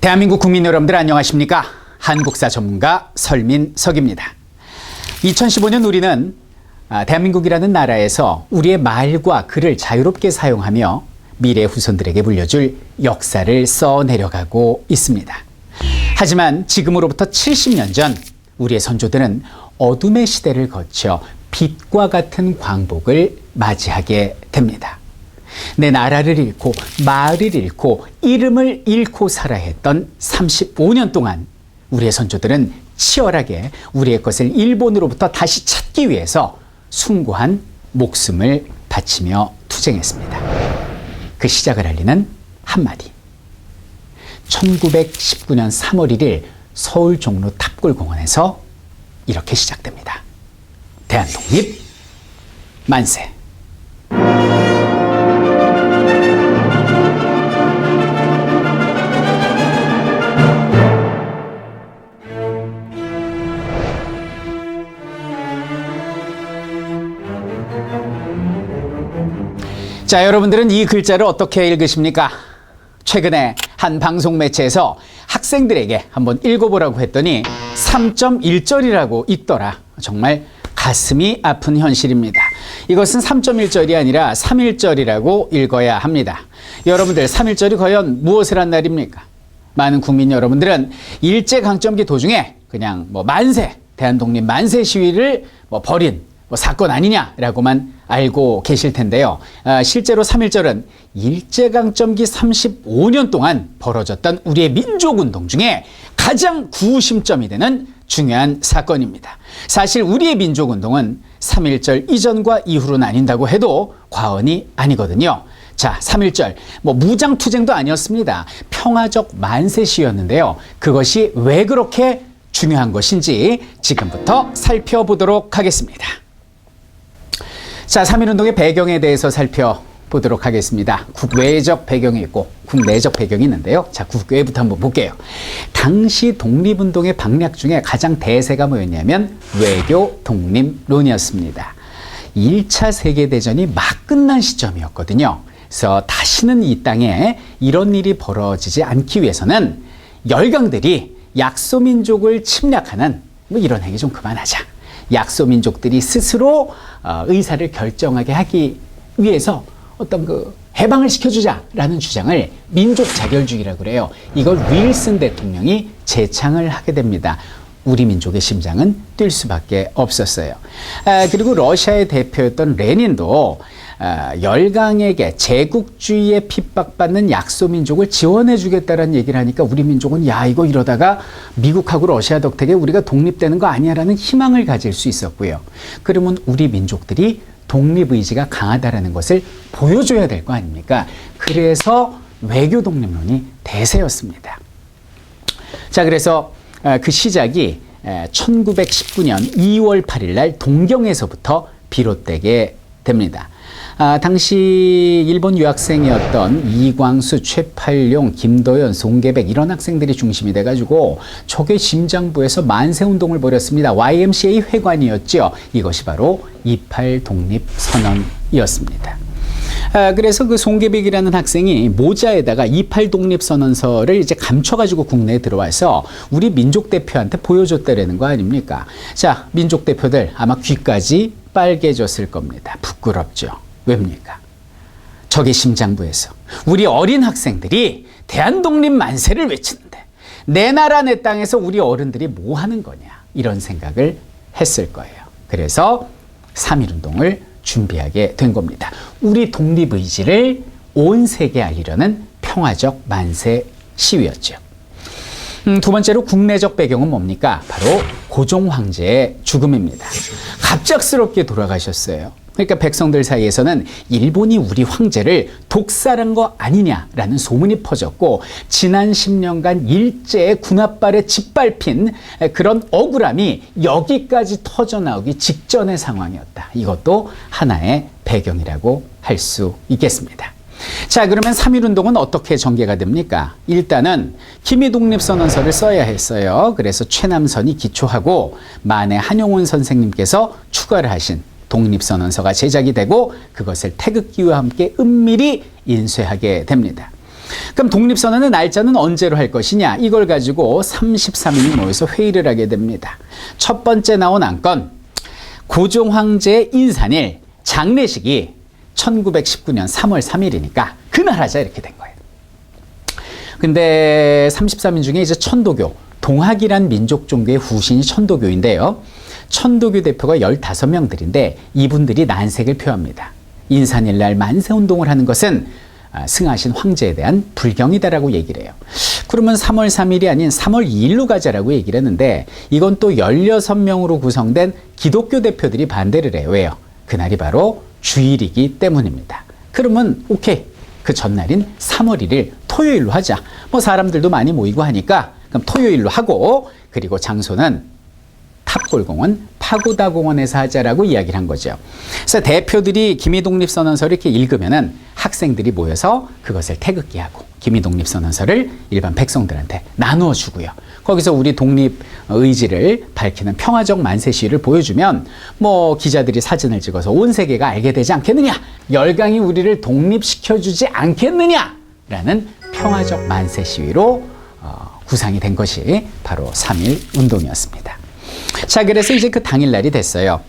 대한민국 국민 여러분들 안녕하십니까? 한국사 전문가 설민 석입니다. 2015년 우리는 아, 대한민국이라는 나라에서 우리의 말과 글을 자유롭게 사용하며 미래 후손들에게 물려줄 역사를 써 내려가고 있습니다. 하지만 지금으로부터 70년 전 우리의 선조들은 어둠의 시대를 거쳐 빛과 같은 광복을 맞이하게 됩니다. 내 나라를 잃고 마을을 잃고 이름을 잃고 살아 했던 35년 동안 우리의 선조들은 치열하게 우리의 것을 일본으로부터 다시 찾기 위해서 숭고한 목숨을 바치며 투쟁했습니다. 그 시작을 알리는 한마디. 1919년 3월 1일 서울 종로 탑골공원에서 이렇게 시작됩니다. 대한독립 만세. 자, 여러분들은 이 글자를 어떻게 읽으십니까? 최근에 한 방송 매체에서 학생들에게 한번 읽어보라고 했더니 3.1절이라고 읽더라. 정말 가슴이 아픈 현실입니다. 이것은 3.1절이 아니라 3.1절이라고 읽어야 합니다. 여러분들 3.1절이 과연 무엇을 한 날입니까? 많은 국민 여러분들은 일제강점기 도중에 그냥 뭐 만세, 대한독립 만세 시위를 뭐 벌인 뭐 사건 아니냐라고만 알고 계실 텐데요. 아, 실제로 3.1절은 일제강점기 35년 동안 벌어졌던 우리의 민족운동 중에 가장 구심점이 되는 중요한 사건입니다. 사실 우리의 민족운동은 3.1절 이전과 이후로 나뉜다고 해도 과언이 아니거든요. 자, 3.1절. 뭐 무장투쟁도 아니었습니다. 평화적 만세시였는데요. 그것이 왜 그렇게 중요한 것인지 지금부터 살펴보도록 하겠습니다. 자, 3.1운동의 배경에 대해서 살펴보도록 하겠습니다. 국외적 배경이 있고 국내적 배경이 있는데요. 자, 국외부터 한번 볼게요. 당시 독립운동의 방략 중에 가장 대세가 뭐였냐면 외교 독립론이었습니다. 1차 세계대전이 막 끝난 시점이었거든요. 그래서 다시는 이 땅에 이런 일이 벌어지지 않기 위해서는 열강들이 약소민족을 침략하는 뭐 이런 행위 좀 그만하자. 약소민족들이 스스로 어, 의사를 결정하게 하기 위해서 어떤 그 해방을 시켜주자라는 주장을 민족 자결주의라고 그래요. 이걸 윌슨 대통령이 재창을 하게 됩니다. 우리 민족의 심장은 뛸 수밖에 없었어요. 아, 그리고 러시아의 대표였던 레닌도 아, 열강에게 제국주의에 핍박받는 약소민족을 지원해주겠다는 얘기를 하니까 우리 민족은 야 이거 이러다가 미국하고 러시아 덕택에 우리가 독립되는 거 아니야라는 희망을 가질 수 있었고요. 그러면 우리 민족들이 독립 의지가 강하다라는 것을 보여줘야 될 거 아닙니까? 그래서 외교 독립론이 대세였습니다. 자, 그래서 그 시작이 1919년 2월 8일 날 동경에서부터 비롯되게 됩니다. 아, 당시 일본 유학생이었던 이광수, 최팔룡, 김도연, 송계백 이런 학생들이 중심이 돼가지고 적의 심장부에서 만세 운동을 벌였습니다. YMCA 회관이었죠. 이것이 바로 28 독립 선언이었습니다. 아, 그래서 그 송계백이라는 학생이 모자에다가 28 독립선언서를 이제 감춰가지고 국내에 들어와서 우리 민족 대표한테 보여줬다라는 거 아닙니까? 자, 민족 대표들 아마 귀까지 빨개졌을 겁니다. 부끄럽죠. 왜입니까? 적의 심장부에서 우리 어린 학생들이 대한독립 만세를 외치는데 내 나라 내 땅에서 우리 어른들이 뭐 하는 거냐 이런 생각을 했을 거예요. 그래서 3.1운동을 준비하게 된 겁니다. 우리 독립의지를 온 세계에 알리려는 평화적 만세 시위였죠. 음, 두 번째로 국내적 배경은 뭡니까? 바로 고종 황제의 죽음입니다. 갑작스럽게 돌아가셨어요. 그러니까 백성들 사이에서는 일본이 우리 황제를 독살한 거 아니냐라는 소문이 퍼졌고 지난 10년간 일제의 군합발에 짓밟힌 그런 억울함이 여기까지 터져 나오기 직전의 상황이었다. 이것도 하나의 배경이라고 할 수 있겠습니다. 자, 그러면 3.1운동은 어떻게 전개가 됩니까? 일단은 기미독립선언서를 써야 했어요. 그래서 최남선이 기초하고 만에 한용운 선생님께서 추가를 하신 독립선언서가 제작이 되고 그것을 태극기와 함께 은밀히 인쇄하게 됩니다. 그럼 독립선언의 날짜는 언제로 할 것이냐? 이걸 가지고 33인이 모여서 회의를 하게 됩니다. 첫 번째 나온 안건 고종 황제의 인산일 장례식이 1919년 3월 3일이니까 그날 하자 이렇게 된 거예요. 근데 33인 중에 이제 천도교, 동학이란 민족 종교의 후신이 천도교인데요. 천도교 대표가 15명들인데 이분들이 난색을 표합니다. 인산일날 만세운동을 하는 것은 아, 승하신 황제에 대한 불경이다라고 얘기를 해요. 그러면 3월 3일이 아닌 3월 2일로 가자라고 얘기를 했는데 이건 또 16명으로 구성된 기독교 대표들이 반대를 해요. 왜요? 그날이 바로 주일이기 때문입니다. 그러면 오케이. 그 전날인 3월 1일 토요일로 하자. 뭐 사람들도 많이 모이고 하니까 그럼 토요일로 하고 그리고 장소는 탑골공원 파고다 공원에서 하자라고 이야기를 한 거죠. 그래서 대표들이 기미독립 선언서를 이렇게 읽으면은 학생들이 모여서 그것을 태극기하고 기미독립 선언서를 일반 백성들한테 나누어 주고요. 거기서 우리 독립 의지를 밝히는 평화적 만세 시위를 보여주면 뭐 기자들이 사진을 찍어서 온 세계가 알게 되지 않겠느냐? 열강이 우리를 독립시켜 주지 않겠느냐 라는 평화적 만세 시위로 어, 구상이 된 것이 바로 3.1 운동이었습니다. 자, 그래서 이제 그 당일날이 됐어요.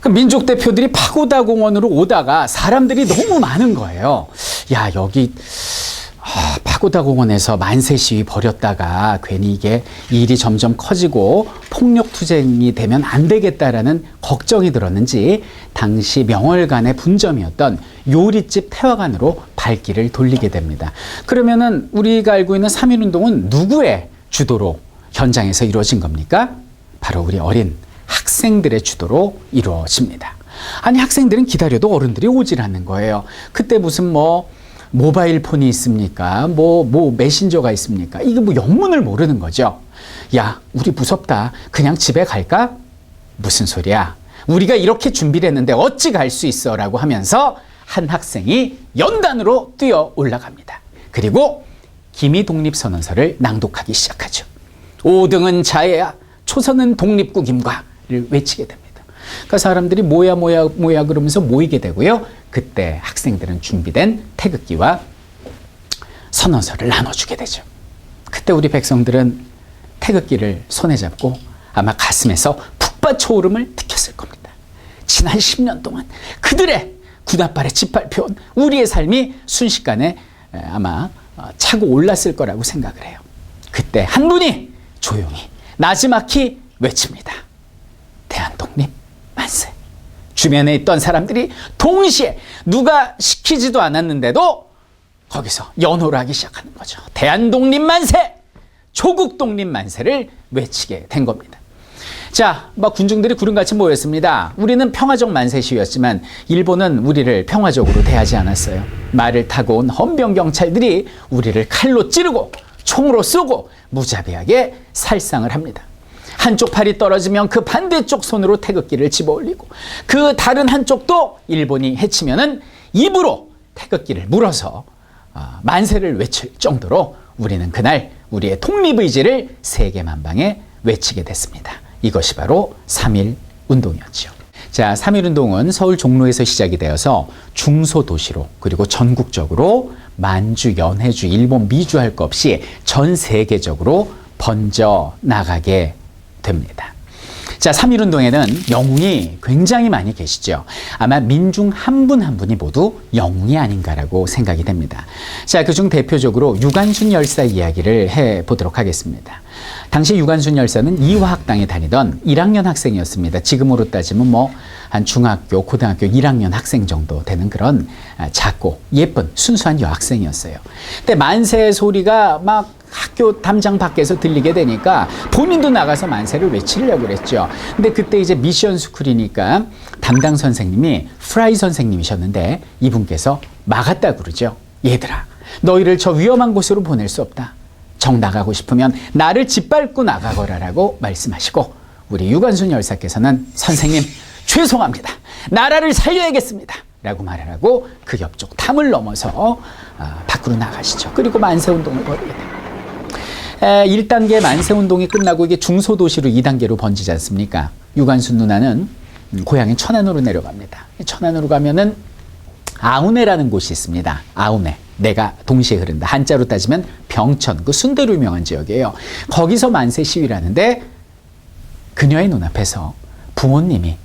그 민족 대표들이 파고다 공원으로 오다가 사람들이 너무 많은 거예요. 야, 여기 아, 파고다 공원에서 만세 시위 벌였다가 괜히 이게 일이 점점 커지고 폭력 투쟁이 되면 안 되겠다라는 걱정이 들었는지 당시 명월관의 분점이었던 요리집 태화관으로 발길을 돌리게 됩니다. 그러면은 우리가 알고 있는 3.1 운동은 누구의 주도로 현장에서 이루어진 겁니까? 바로 우리 어린 학생들의 주도로 이루어집니다. 아니 학생들은 기다려도 어른들이 오질 않는 거예요. 그때 무슨 뭐 모바일 폰이 있습니까? 뭐, 뭐 메신저가 있습니까? 이게 뭐 영문을 모르는 거죠. 야, 우리 무섭다. 그냥 집에 갈까? 무슨 소리야? 우리가 이렇게 준비를 했는데 어찌 갈 수 있어? 라고 하면서 한 학생이 연단으로 뛰어 올라갑니다. 그리고 기미 독립선언서를 낭독하기 시작하죠. 5등은 자해야, 초선은 독립국임과를 외치게 됩니다. 그러니까 사람들이 뭐야 뭐야 뭐야 그러면서 모이게 되고요. 그때 학생들은 준비된 태극기와 선언서를 나눠주게 되죠. 그때 우리 백성들은 태극기를 손에 잡고 아마 가슴에서 북받쳐 오름을 느꼈을 겁니다. 지난 10년 동안 그들의 군홧발에 짓밟혀온 우리의 삶이 순식간에 아마 어, 차고 올랐을 거라고 생각을 해요. 그때 한 분이 조용히 나지막히 외칩니다. 대한독립 만세. 주변에 있던 사람들이 동시에 누가 시키지도 않았는데도 거기서 연호를 하기 시작하는 거죠. 대한독립 만세! 조국 독립 만세를 외치게 된 겁니다. 자, 막 군중들이 구름같이 모였습니다. 우리는 평화적 만세 시위였지만 일본은 우리를 평화적으로 대하지 않았어요. 말을 타고 온 헌병 경찰들이 우리를 칼로 찌르고 총으로 쏘고 무자비하게 살상을 합니다. 한쪽 팔이 떨어지면 그 반대쪽 손으로 태극기를 집어 올리고 그 다른 한쪽도 일본이 해치면은 입으로 태극기를 물어서 아, 만세를 외칠 정도로 우리는 그날 우리의 독립의지를 세계 만방에 외치게 됐습니다. 이것이 바로 3.1 운동이었죠. 자, 3.1 운동은 서울 종로에서 시작이 되어서 중소도시로 그리고 전국적으로 만주, 연해주, 일본, 미주 할 것 없이 전 세계적으로 번져 나가게 됩니다. 자, 3.1 운동에는 영웅이 굉장히 많이 계시죠. 아마 민중 한분한 분이 모두 영웅이 아닌가라고 생각이 됩니다. 자, 그중 대표적으로 유관순 열사 이야기를 해 보도록 하겠습니다. 당시 유관순 열사는 이화학당에 다니던 1학년 학생이었습니다. 지금으로 따지면 뭐 한 중학교, 고등학교 1학년 학생 정도 되는 그런 아, 작고 예쁜 순수한 여학생이었어요. 근데 만세 소리가 막 학교 담장 밖에서 들리게 되니까 본인도 나가서 만세를 외치려고 그랬죠. 근데 그때 이제 미션 스쿨이니까 담당 선생님이 프라이 선생님이셨는데 이분께서 막았다 그러죠. 얘들아, 너희를 저 위험한 곳으로 보낼 수 없다. 정 나가고 싶으면 나를 짓밟고 나가거라라고 말씀하시고 우리 유관순 열사께서는 선생님 죄송합니다. 나라를 살려야겠습니다. 라고 말을 하고 그 옆쪽 탐을 넘어서 아, 밖으로 나가시죠. 그리고 만세운동을 벌이게 됩니다. 1단계 만세운동이 끝나고 이게 중소도시로 2단계로 번지지 않습니까? 유관순 누나는 고향인 천안으로 내려갑니다. 천안으로 가면은 아우네라는 곳이 있습니다. 아우네. 내가 동시에 흐른다. 한자로 따지면 병천, 그 순대로 유명한 지역이에요. 거기서 만세 시위를 하는데 그녀의 눈앞에서 부모님이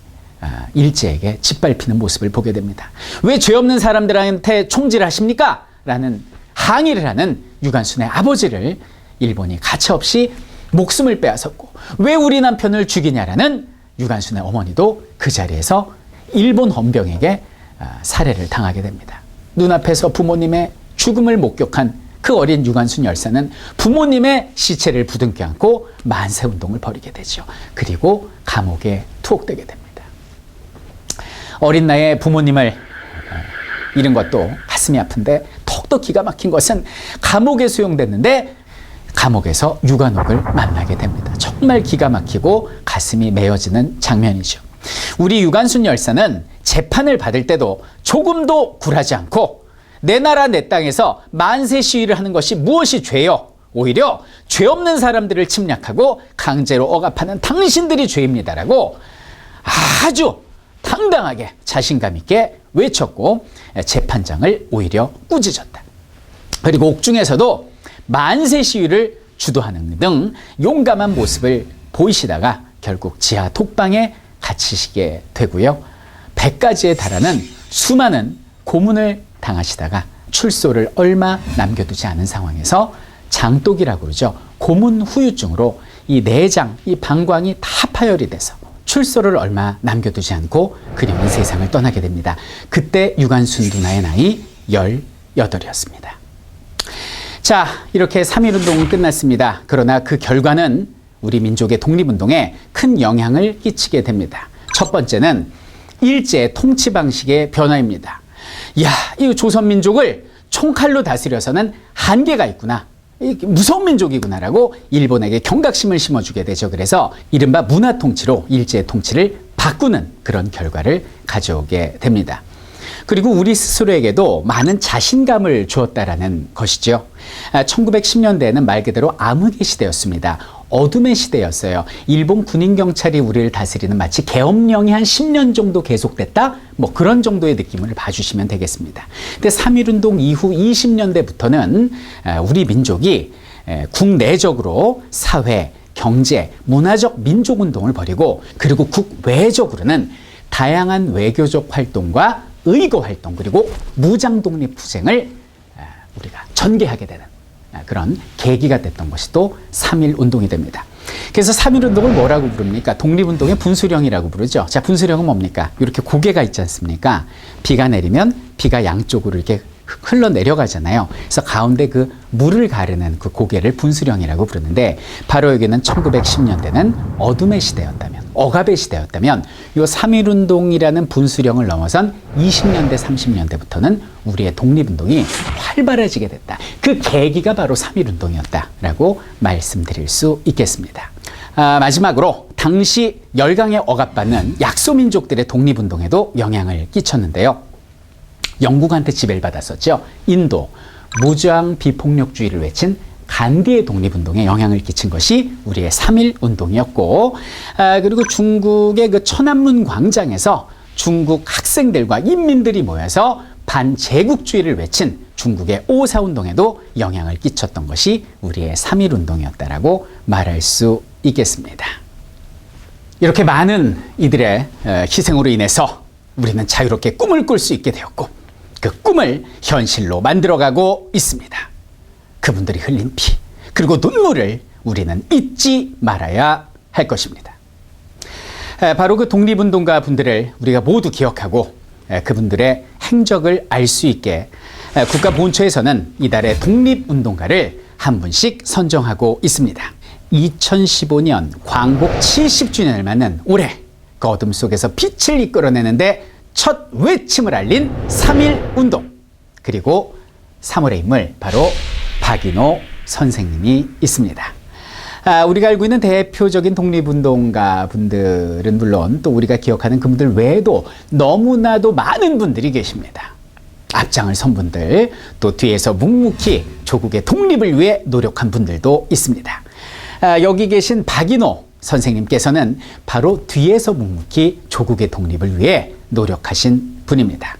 아, 일제에게 짓밟히는 모습을 보게 됩니다. 왜 죄 없는 사람들한테 총질하십니까? 라는 항의를 하는 유관순의 아버지를 일본이 가차없이 목숨을 빼앗았고 왜 우리 남편을 죽이냐라는 유관순의 어머니도 그 자리에서 일본 헌병에게 아, 살해를 당하게 됩니다. 눈앞에서 부모님의 죽음을 목격한 그 어린 유관순 열사는 부모님의 시체를 부둥켜 안고 만세 운동을 벌이게 되죠. 그리고 감옥에 투옥되게 됩니다. 어린 나이에 부모님을 잃은 것도 가슴이 아픈데 더욱더 기가 막힌 것은 감옥에 수용됐는데 감옥에서 유관옥을 만나게 됩니다. 정말 기가 막히고 가슴이 메어지는 장면이죠. 우리 유관순 열사는 재판을 받을 때도 조금도 굴하지 않고 내 나라 내 땅에서 만세 시위를 하는 것이 무엇이 죄요? 오히려 죄 없는 사람들을 침략하고 강제로 억압하는 당신들이 죄입니다라고 아주 당당하게 자신감 있게 외쳤고 재판장을 오히려 꾸짖었다. 그리고 옥중에서도 만세 시위를 주도하는 등 용감한 모습을 보이시다가 결국 지하 톡방에 갇히시게 되고요. 100가지에 달하는 수많은 고문을 당하시다가 출소를 얼마 남겨두지 않은 상황에서 장독이라고 그러죠. 고문 후유증으로 이 내장, 이 방광이 다 파열이 돼서 출소를 얼마 남겨두지 않고 그녀는 세상을 떠나게 됩니다. 그때 유관순 누나의 나이 18이었습니다. 자, 이렇게 3.1 운동은 끝났습니다. 그러나 그 결과는 우리 민족의 독립운동에 큰 영향을 끼치게 됩니다. 첫 번째는 일제 통치 방식의 변화입니다. 야, 이 조선 민족을 총칼로 다스려서는 한계가 있구나. 무서운 민족이구나라고 일본에게 경각심을 심어주게 되죠. 그래서 이른바 문화 통치로 일제 통치를 바꾸는 그런 결과를 가져오게 됩니다. 그리고 우리 스스로에게도 많은 자신감을 주었다라는 것이죠. 1910년대에는 말 그대로 암흑의 시대였습니다. 어둠의 시대였어요. 일본 군인 경찰이 우리를 다스리는 마치 계엄령이 한 10년 정도 계속됐다? 뭐 그런 정도의 느낌을 봐주시면 되겠습니다. 근데 3.1운동 이후 20년대부터는 우리 민족이 국내적으로 사회, 경제, 문화적 민족운동을 벌이고 그리고 국외적으로는 다양한 외교적 활동과 의거 활동 그리고 무장 독립 투쟁을 우리가 전개하게 되는 그런 계기가 됐던 것이 또3.1 운동이 됩니다. 그래서 3.1 운동을 뭐라고 부릅니까? 독립운동의 분수령이라고 부르죠. 자, 분수령은 뭡니까? 이렇게 고개가 있지 않습니까? 비가 내리면 비가 양쪽으로 이렇게 흘러 내려가잖아요. 그래서 가운데 그 물을 가르는 그 고개를 분수령이라고 부르는데 바로 여기는 1910년대는 어둠의 시대였다면 억압의 시대였다면 이 3.1운동이라는 분수령을 넘어선 20년대 30년대부터는 우리의 독립운동이 활발해지게 됐다. 그 계기가 바로 3.1운동이었다라고 말씀드릴 수 있겠습니다. 아, 마지막으로 당시 열강에 억압받는 약소민족들의 독립운동에도 영향을 끼쳤는데요. 영국한테 지배를 받았었죠. 인도 무장 비폭력주의를 외친 간디의 독립운동에 영향을 끼친 것이 우리의 3.1 운동이었고, 아, 그리고 중국의 그 천안문 광장에서 중국 학생들과 인민들이 모여서 반제국주의를 외친 중국의 오사 운동에도 영향을 끼쳤던 것이 우리의 3.1 운동이었다라고 말할 수 있겠습니다. 이렇게 많은 이들의 희생으로 인해서 우리는 자유롭게 꿈을 꿀 수 있게 되었고, 그 꿈을 현실로 만들어가고 있습니다. 그분들이 흘린 피, 그리고 눈물을 우리는 잊지 말아야 할 것입니다. 바로 그 독립운동가 분들을 우리가 모두 기억하고 그분들의 행적을 알 수 있게 국가 본처에서는 이달의 독립운동가를 한 분씩 선정하고 있습니다. 2015년 광복 70주년을 맞는 올해 그 어둠 속에서 빛을 이끌어내는데 첫 외침을 알린 3.1 운동 그리고 3월의 인물 바로 박인호 선생님이 있습니다. 아, 우리가 알고 있는 대표적인 독립운동가 분들은 물론 또 우리가 기억하는 그분들 외에도 너무나도 많은 분들이 계십니다. 앞장을 선 분들, 또 뒤에서 묵묵히 조국의 독립을 위해 노력한 분들도 있습니다. 아, 여기 계신 박인호 선생님께서는 바로 뒤에서 묵묵히 조국의 독립을 위해 노력하신 분입니다.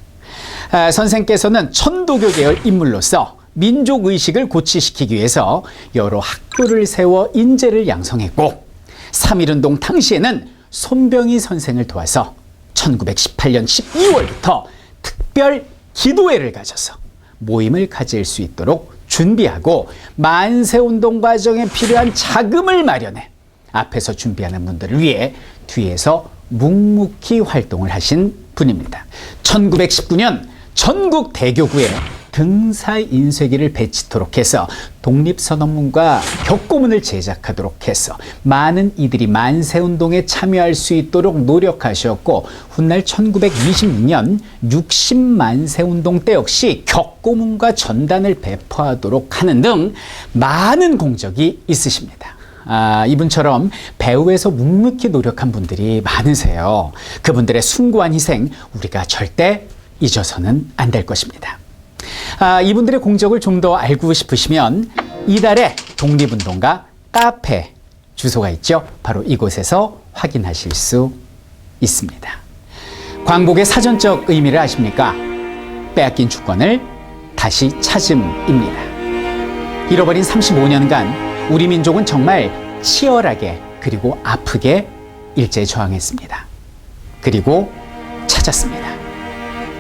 아, 선생께서는 천도교 계열 인물로서 민족 의식을 고취시키기 위해서 여러 학교를 세워 인재를 양성했고 3.1운동 당시에는 손병희 선생을 도와서 1918년 12월부터 특별 기도회를 가져서 모임을 가질 수 있도록 준비하고 만세운동 과정에 필요한 자금을 마련해 앞에서 준비하는 분들을 위해 뒤에서 묵묵히 활동을 하신 분입니다. 1919년 전국 대교구에 등사 인쇄기를 배치토록 해서 독립선언문과 격고문을 제작하도록 해서 많은 이들이 만세운동에 참여할 수 있도록 노력하셨고 훗날 1926년 60만세운동 때 역시 격고문과 전단을 배포하도록 하는 등 많은 공적이 있으십니다. 아, 이분처럼 배우에서 묵묵히 노력한 분들이 많으세요. 그분들의 숭고한 희생 우리가 절대 잊어서는 안 될 것입니다. 아, 이분들의 공적을 좀 더 알고 싶으시면 이달에 독립운동가 카페 주소가 있죠. 바로 이곳에서 확인하실 수 있습니다. 광복의 사전적 의미를 아십니까? 빼앗긴 주권을 다시 찾음입니다. 잃어버린 35년간 우리 민족은 정말 치열하게 그리고 아프게 일제 저항했습니다. 그리고 찾았습니다.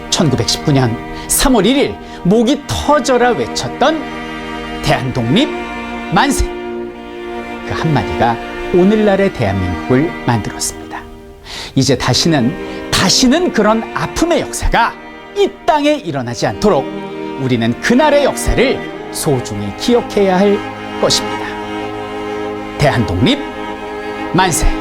1919년 3월 1일 목이 터져라 외쳤던 대한독립 만세! 그 한마디가 오늘날의 대한민국을 만들었습니다. 이제 다시는, 다시는 그런 아픔의 역사가 이 땅에 일어나지 않도록 우리는 그날의 역사를 소중히 기억해야 할 것입니다. 대한독립 만세!